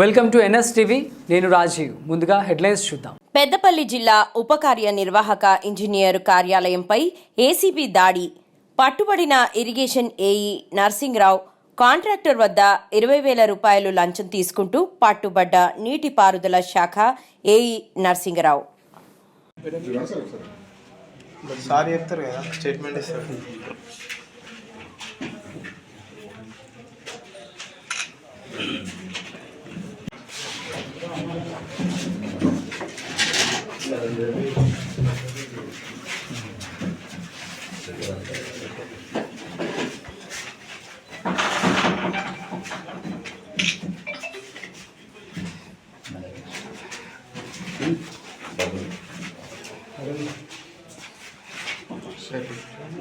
Welcome to NS TV నేను రాజీవ్. ముందుగా headlines చూద్దాం. పెద్దపల్లి జిల్లా ఉప కార్యనిర్వాహక ఇంజనీర్ కార్యాలయంపై ఏసీబీ దాడి. పట్టుబడిన ఇరిగేషన్ ఏఈ నర్సింగ్రావు కాంట్రాక్టర్ వద్ద ఇరవై వేల రూపాయలు లంచం తీసుకుంటూ పట్టుబడ్డ నీటిపారుదల శాఖ ఏఈ నర్సింగరావు. సార్ చెప్తారు కదా స్టేట్మెంట్ ఇస్తారు.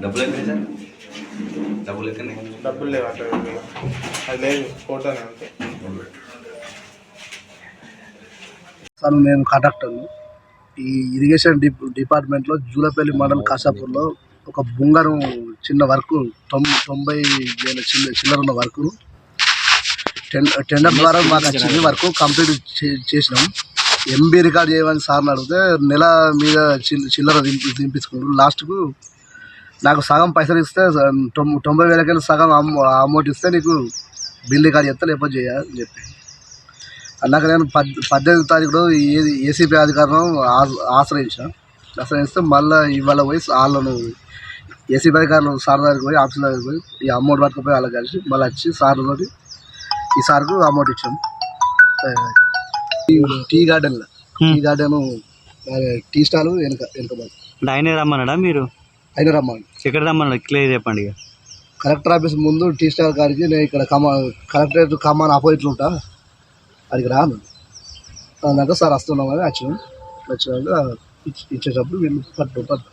డబ్బులు ఎక్కడ సార్ డబ్బులు ఎక్కడ డబ్బులు లేవు అట్లా. అది లేదు ఫోటోనే అంతే. సార్ నేను కాంట్రాక్టర్ను ఈ ఇరిగేషన్ డిప్ డిపార్ట్మెంట్లో జూలపల్లి మండల్ కాసాపూర్లో ఒక బుంగరం చిన్న వర్క్ తొం తొంభై వేల చిన్న చిల్లర ఉన్న వర్క్ టెన్ టెండర్ ద్వారా మాకు వచ్చింది వర్క్ కంప్లీట్ చే- చేసినాం. ఎంబీ రికార్డ్ చేయమని సార్ని అడిగితే నెల మీద చిల్ చిల్లర దింపి దింపించుకున్నారు. లాస్ట్కు నాకు సగం పైసలు ఇస్తే తొంభై వేలకెళ్ళి సగం అమౌంట్ ఇస్తే నీకు బిల్ రికార్డ్ చేస్తా లేకపోతే చేయాలని అని చెప్పి. అన్నాక నేను పద్ పద్దెనిమిది తారీఖులో ఏ- ఏసీపీ అధికారులను ఆ- ఆశ్రయించిన ఆశ్రయిస్తే మళ్ళీ ఇవాళ పోయి వాళ్ళను ఏసీపీ అధికారులు సార్ దగ్గరికి పోయి ఆఫీస్ దగ్గరికి పోయి ఈ అమౌంట్ పట్టుకుపోయి వాళ్ళకి కలిసి మళ్ళీ వచ్చి సార్లతోటి ఈ సార్కు అమౌంట్ ఇచ్చాం. ఈ టీ గార్డెన్లో టీ గార్డెన్ టీ స్టాల్ వెనక వెనక అంటే ఆయనే రమ్మన్నాడా మీరు? అయిన రమ్మని ఎక్కడ రమ్మన్నాడు? క్లియర్ చెప్పండి ఇక. కలెక్టర్ ఆఫీస్ ముందు టీ స్టాల్ కాడికి నేను ఇక్కడ కమా కలెక్టరేట్ కమాన్ ఆపోజిట్లో ఉంటా. అడిగి రాను అన్నాక సార్ వస్తున్నాం అని వచ్చినాం వచ్చినాక ఇచ్చేటప్పుడు వీళ్ళు పట్టు పట్టు